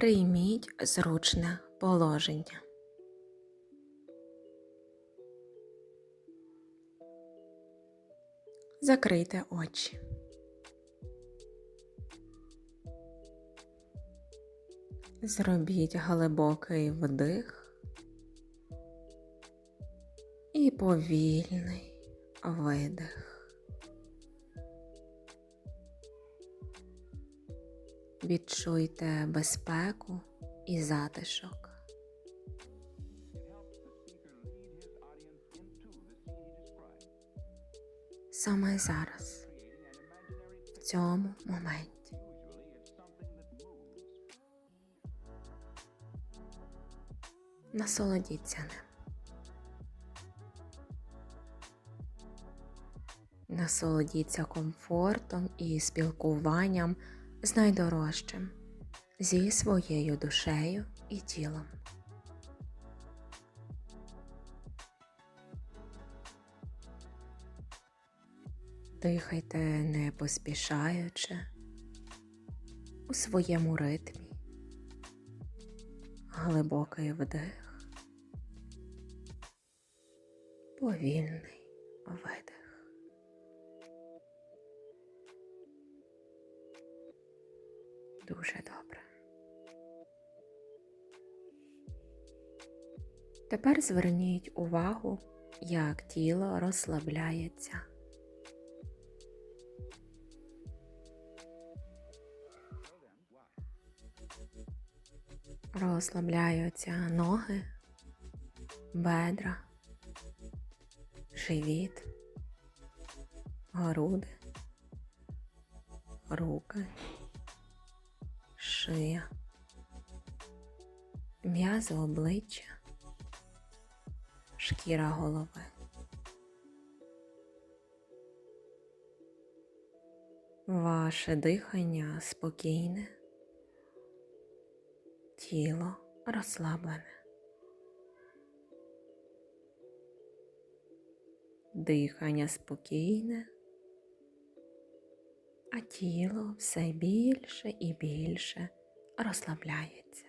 Прийміть зручне положення. Закрийте очі. Зробіть глибокий вдих і повільний видих. Відчуйте безпеку і затишок. Саме зараз, в цьому моменті. Насолодіться ним. Насолодіться комфортом і спілкуванням з найдорожчим, зі своєю душею і тілом. Дихайте не поспішаючи у своєму ритмі, глибокий вдих, повільний видих. Дуже добре. Тепер зверніть увагу, як тіло розслабляється. Розслабляються ноги, бедра, живіт, груди, руки, шия, м'язи обличчя, шкіра голови. Ваше дихання спокійне тіло розслаблене. Дихання спокійне, тіло все більше і більше розслабляється.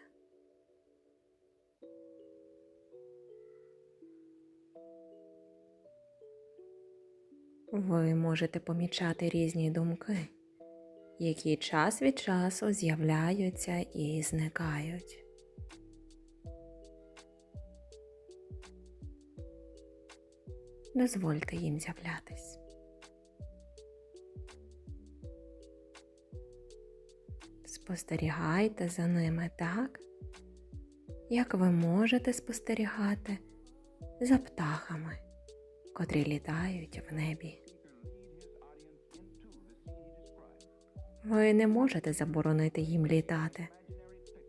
Ви можете помічати різні думки які час від часу з'являються і зникають. Дозвольте їм з'являтись. Спостерігайте за ними так, як ви можете спостерігати за птахами, котрі літають в небі. Ви не можете заборонити їм літати,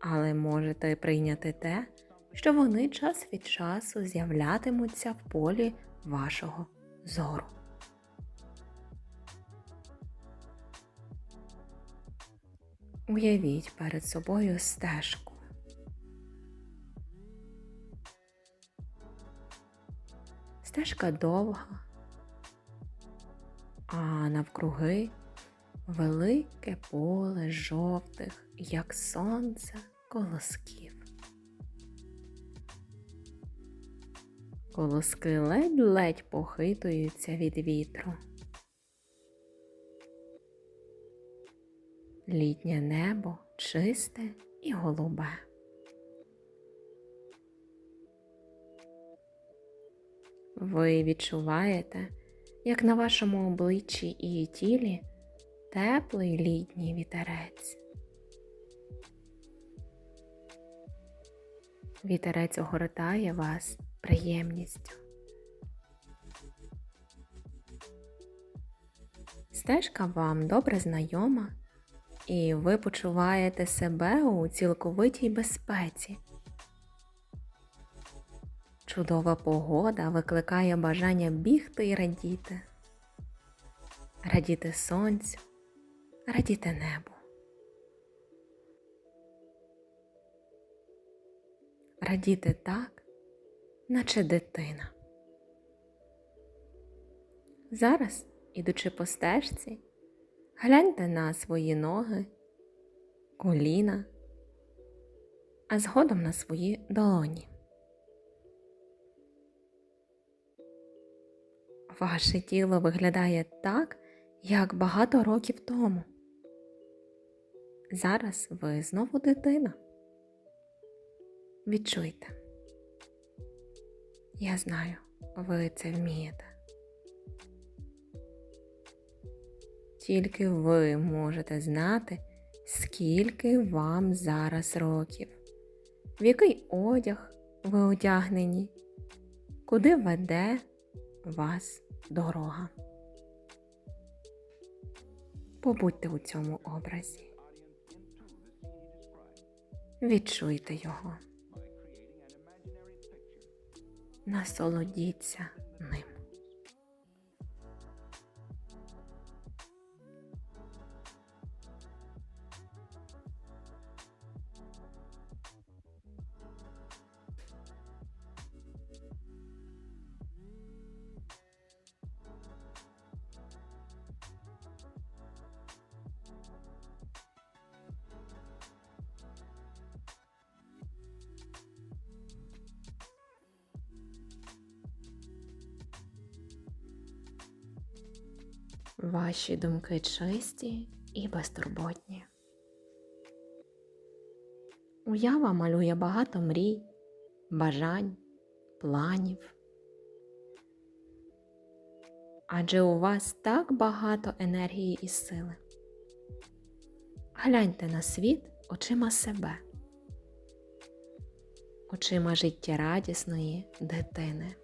але можете прийняти те, що вони час від часу з'являтимуться в полі вашого зору. Уявіть перед собою стежку. Стежка довга, а навкруги велике поле жовтих, як сонце, колосків. Колоски ледь-ледь похитуються від вітру. Літнє небо чисте і голубе. Ви відчуваєте, як на вашому обличчі і тілі теплий літній вітерець. Вітерець огортає вас приємністю. Стежка вам добре знайома, і ви почуваєте себе у цілковитій безпеці. Чудова погода викликає бажання бігти і радіти, радіти сонцю, радіти небу. Радіти так, наче дитина. Зараз, ідучи по стежці, гляньте на свої ноги, коліна, а згодом на свої долоні. Ваше тіло виглядає так, як багато років тому. Зараз ви знову дитина. Відчуйте. Я знаю, ви це вмієте. Тільки ви можете знати, скільки вам зараз років, в який одяг ви одягнені, куди веде вас дорога. Побудьте у цьому образі. Відчуйте його. Насолодіться ним. Ваші думки чисті і безтурботні. Уява малює багато мрій, бажань, планів. Адже у вас так багато енергії і сили. Гляньте на світ очима себе, очима життєрадісної дитини.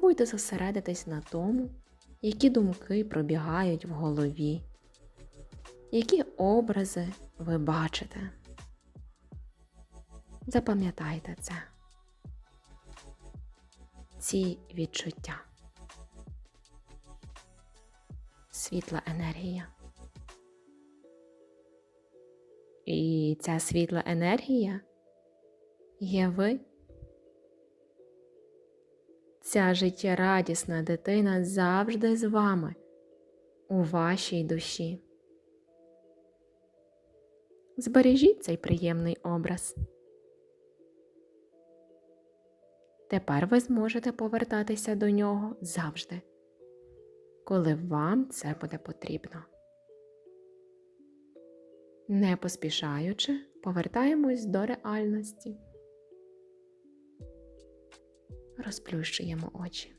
Спробуйте зосередитись на тому, які думки пробігають в голові, які образи ви бачите. Запам'ятайте це, ці відчуття, світла енергія. І ця світла енергія є ви. Ця життєрадісна дитина завжди з вами у вашій душі. Збережіть цей приємний образ. Тепер ви зможете повертатися до нього завжди, коли вам це буде потрібно. Не поспішаючи, повертаємось до реальності розплющуємо очі.